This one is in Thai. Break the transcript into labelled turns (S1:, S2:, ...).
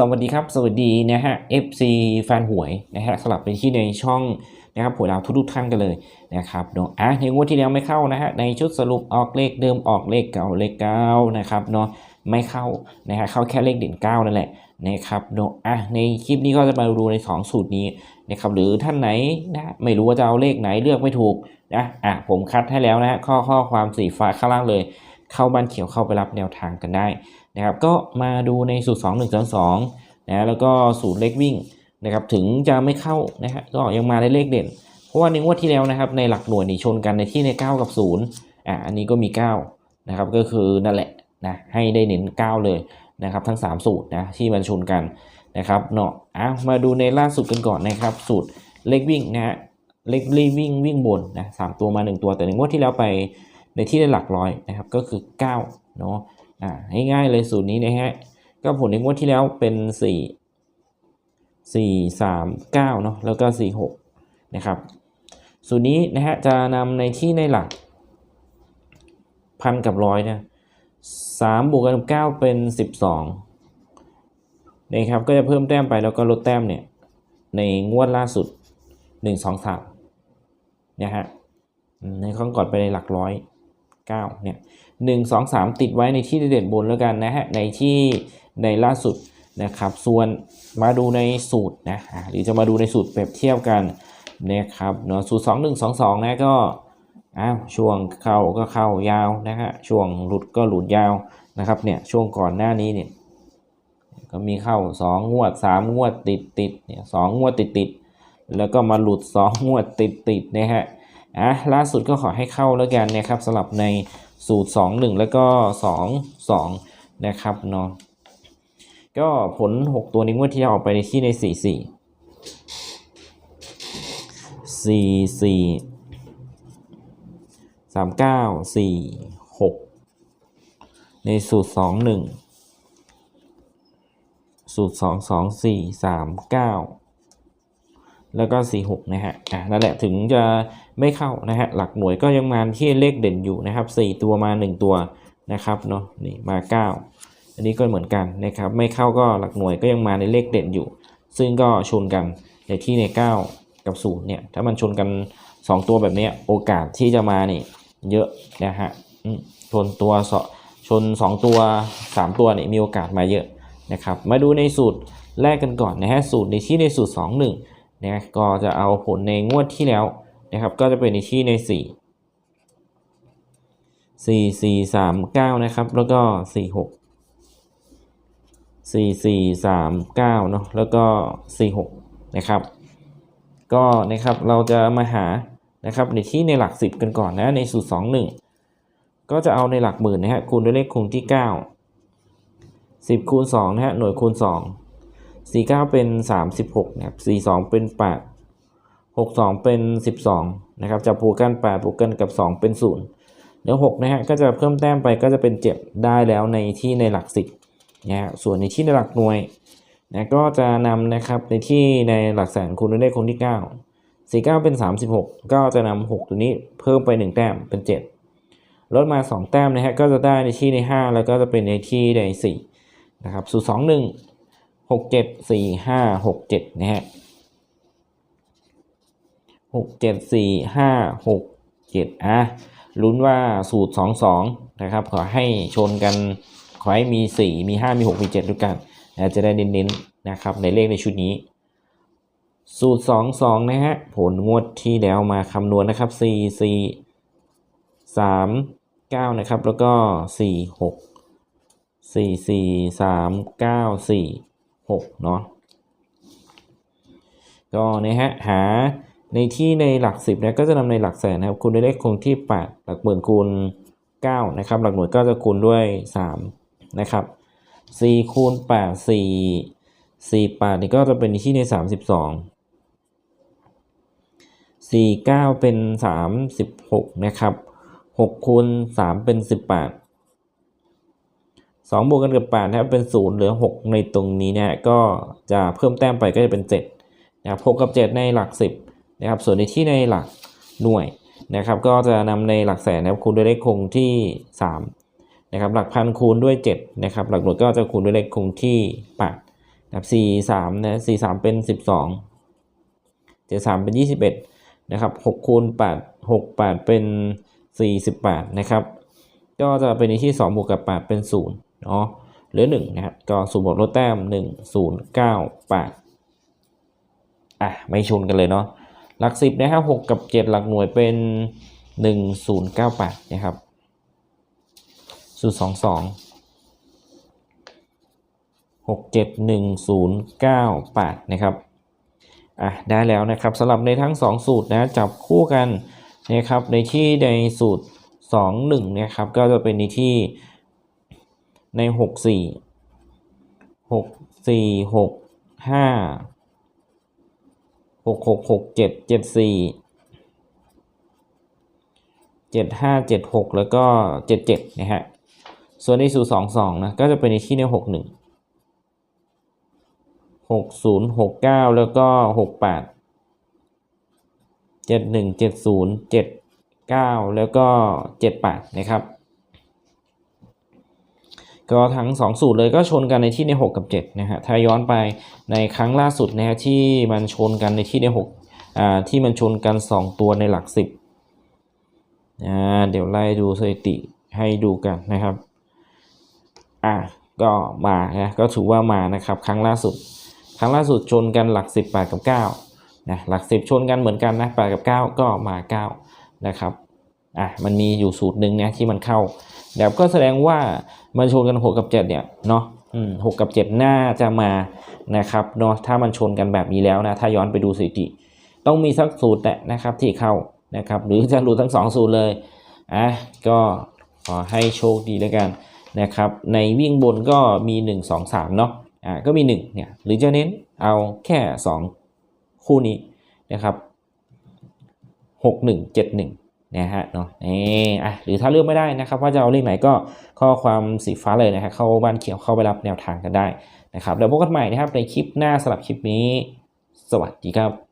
S1: สวัสดีครับ สวัสดีนะฮะ FC แฟนหวยนะฮะสลับไปที่ในช่อง นะครับหวยดาทุกๆท่านกันเลยนะครับเนาะอะในงวดที่แล้วไม่เข้านะฮะในชุดสรุปออกเลขเดิมออกเลขเก่าเลขเก้านะครับเนาะไม่เข้านะฮะเข้าแค่เลขเด่นเก้านั่นแหละนะครับเนาะอะในคลิปนี้ก็จะมาดูในสองสูตรนี้นะครับหรือท่านไหนนะไม่รู้ว่าจะเอาเลขไหนเลือกไม่ถูกนะอะผมคัดให้แล้วนะฮะข้อข้อความสีฟ้าข้างล่างเลยเข้าบ้านเขียวเข้าไปรับแนวทางกันได้นะครับก็มาดูในสูตร 2 1 2 2นะแล้วก็สูตรเลขวิ่ง นะครับถึงจะไม่เข้านะฮะก็ยังมาได้เลขเด่น เพราะว่าในงวดที่แล้วนะครับในหลักหน่วยนี่ชนกันในที่ใน 9 กับ0อะอันนี้ก็มี9นะครับก็คือนั่นแหละนะให้ได้เน้น 9 เลยนะครับทั้ง 3 สูตรนะที่มันชนกันนะครับเนาะอะมาดูในล่าสุดกันก่อนนะครับ สูตรเลขวิ่งนะฮะเลขรีวิ่งวิ่งบนนะสามตัวมา 1 ตัวแต่ในงวดที่แล้วไปในที่ได้หลักร้อยนะครับก็คือ9เนาะอ่าง่ายๆเลยสูตรนี้นะฮะก็ผลในงวดที่แล้วเป็น 4 4 3 9เนาะแล้วก็ 4 6 นะครับสูตรนี้นะฮะจะนำในที่ในหลักพันกับร้อยนะ3บวกกันกับ9เป็น12นะครับก็จะเพิ่มแต้มไปแล้วก็ลดแต้มเนี่ยในงวดล่าสุด1 2 3นะฮะในข้างก่อนไปในหลักร้อย9เนี่ยหนึ่งสองสามติดไว้ในที่เด่นบนแล้วกันนะฮะในที่ในล่าสุด นะครับ ส่วนมาดูในสูตรนะหรือจะมาดูในสูตรเปรียบเทียบกันนะครับเนาะสูตร 2 1 2 2 นะก็อ้าวช่วงเข้าก็เข้ายาวนะฮะช่วงหลุดก็หลุดยาวนะครับเนี่ยช่วงก่อนหน้านี้เนี่ยก็มีเข้า 2 งวด 3 งวดติดติดเนี่ยสงวดติดติดแล้วก็มาหลุด 2 งวดติดติดนะฮะอะล่าสุดก็ขอให้เข้าแล้วกันนะครับสำหรับในสูตร 2 1 แล้วก็ 2 2 นะครับเนาะ ก็ผล 6 ตัวนี้งวดที่แล้วออกไปในที่ใน 4 4 4 4 3 9 4 6 ในสูตร 2 1 สูตร 2 2 4 3 9 แล้วก็ 46 นะฮะ อะ นั่นแหละถึงจะไม่เข้านะฮะ หลักหน่วยก็ยังมาที่เลขเด่นอยู่นะครับ 4 ตัวมา 1 ตัวนะครับเนาะ นี่มา 9 อันนี้ก็เหมือนกันนะครับ ไม่เข้าก็หลักหน่วยก็ยังมาในเลขเด่นอยู่ ซึ่งก็ชนกันในที่ใน 9 กับ0เนี่ย ถ้ามันชนกัน 2 ตัวแบบนี้โอกาสที่จะมานี่เยอะนะฮะชนตัวสชน 2 ตัว 3 ตัวเนี่ยมีโอกาสมาเยอะนะครับ มาดูในสูตรแรกกันก่อนนะฮะ สูตรในที่ในสูตร 2 1นะก็จะเอาผลในงวดที่แล้วนะครับ ก็จะเป็นในที่ใน 4 4 4 3 9 นะครับ แล้วก็ 4 6 4 4 3 9เนาะแล้วก็ 4 6 นะครับ ก็นะครับเราจะมาหานะครับในที่ในหลัก 10 กันก่อนนะในสูตร 2 1 ก็จะเอาในหลักหมื่นนะฮะคูณด้วยเลขคูณที่ 9 10คูณ2นะฮะหน่วยคูณ 2 49 เป็น 36นะครับ42 เป็น 8 62 เป็น 12นะครับจะบวกกัน 8บวกกันกับ 2 เป็น0แล้ว6นะฮะก็จะเพิ่มแต้มไปก็จะเป็น 7 ได้แล้วในที่ในหลัก 10 นะส่วนในที่ในหลักหน่วยนะก็จะนำนะครับในที่ในหลักแสนคูณด้วยเลขคูณที่ 9 49 เป็น 36 ก็จะนำ6ตัวนี้เพิ่มไป 1 แต้มเป็น 7 ลดมา 2 แต้มนะฮะก็จะได้ในที่ใน 5 แล้วก็จะเป็นในที่ใน4นะครับสูตร2 1หกเจ็ดสี่ห้าหกเจ็ดนะฮะหกเจ็ดสี่ห้าหกเจ็ดอะลุ้นว่าสูตรสองสองนะครับ ขอให้ชนกัน อให้มีสี่มีห้ามีหกมีเจ็ดด้วยกันนะจะได้เน้นๆนะครับในเลขในชุดนี้ สูตรสองสองนะฮะ ผลงวดที่แล้วมาคำนวณนะครับสี่สี่สามเก้านะครับ แล้วก็สี่หกสี่สี่สามเก้าสี่6เนาะก็นะฮะ หาในที่ในหลัก 10นะก็จะนำในหลักแสนนะครับคูณด้วยเลขคงที่ 8 หลักหมื่นคูณ9นะครับ หลักหน่วยก็จะคูณด้วย 3 นะครับ4คูณ8 4 4 8นี่ก็จะเป็นที่ใน 32 4 9 เป็น 36 นะครับหกคูณสามเป็นสิบแปดสองบวกกันกับแปดนะครับเป็นศูนย์เหลือหกในตรงนี้เนี่ยก็จะเพิ่มแต้มไปก็จะเป็นเจ็ดนะครับหกกับเจ็ดในหลักสิบนะครับ ส่วนในที่ในหลักหน่วยนะครับ ก็จะนำในหลักแสนนะครับคูณด้วยเลขคงที่สาม นะครับหลักพันคูณด้วยเจ็ดนะครับหลักหน่วยก็จะคูณด้วยเลขคงที่แปดนะครับสี่สามนะสี่สามเป็นสิบสองเจ็ดสามเป็นยี่สิบเอ็ดนะครับ6คูณ8 6 8 เป็น 48นะครับก็จะเป็นในที่ 2 บวกกับ 8 เป็น0เนาะเหลือ1นะครับก็0บวกลดแต้ม 1 0 9 8อะไม่ชนกันเลยเนาะหลัก 10นะครับ6กับ 7 หลักหน่วยเป็น 1 0 9 8นะครับ สูตรสองสองหกเจ็ดหนึ่งศูนย์เก้าแปดนะครับอะได้แล้วนะครับสำหรับในทั้งสองสูตรนะจับคู่กันนะครับในที่ในสูตรสองหนึ่งนะครับก็จะเป็นในที่ในหกสี่หกสี่หกห้าหกหกหกเจ็ดเจ็ดสี่เจ็ดห้าเจ็ดหกแล้วก็เจ็ดเจ็ดนะฮะ ส่วนในสูตร2 2นะก็จะเป็นในที่ใน6 1หกศูนย์หกเก้าแล้วก็หกแปดเจ็ดหนึ่งเจ็ดศูนย์เจ็ดเก้าแล้วก็เจ็ดแปดนะครับ ก็ทั้งสองสูตรเลยก็ชนกันในที่ในหกกับเจ็ดนะฮะถ้าย้อนไปในครั้งล่าสุดนะฮะที่มันชนกันในที่ในหกอ่าที่มันชนกันสองตัวในหลักสิบอ่าเดี๋ยวไล่ดูสถิติให้ดูกันนะครับ อะก็มานะก็ถือว่ามานะครับครั้งล่าสุด ครั้งล่าสุดชนกันหลัก 10 8 กับ9นะหลัก 10 ชนกันเหมือนกันนะ8กับ 9 ก็มา9นะครับอะมันมีอยู่สูตรหนึ่งนี่ยที่มันเข้าเดี๋ยวก็แสดงว่ามันชนกัน6กับ 7 เนี่ยเนาะอืม6กับ 7 น่าจะมานะครับเนาะถ้ามันชนกันแบบนี้แล้วนะถ้าย้อนไปดูสถิติ ต้องมีสักสูตรแหละนะครับที่เข้านะครับหรือจะหลุดทั้ง 2 สูตรเลยอะก็ขอให้โชคดีแล้วกัน นะครับในวิ่งบนก็มี 1 2 3เนาะอ่าก็มี1เนี่ยหรือจะเน้นเอาแค่ 2 คู่นี้นะครับ6 1 7 1นะฮะเนาะนี่อะหรือถ้าเลือกไม่ได้นะครับ ว่าจะเอาเลขไหนก็ข้อความสีฟ้าเลยนะฮะเข้าบ้านเขียวเข้าไปรับแนวทางกันได้นะครับแล้วพบกันใหม่นะครับในคลิปหน้าสำหรับคลิปนี้ สวัสดีครับ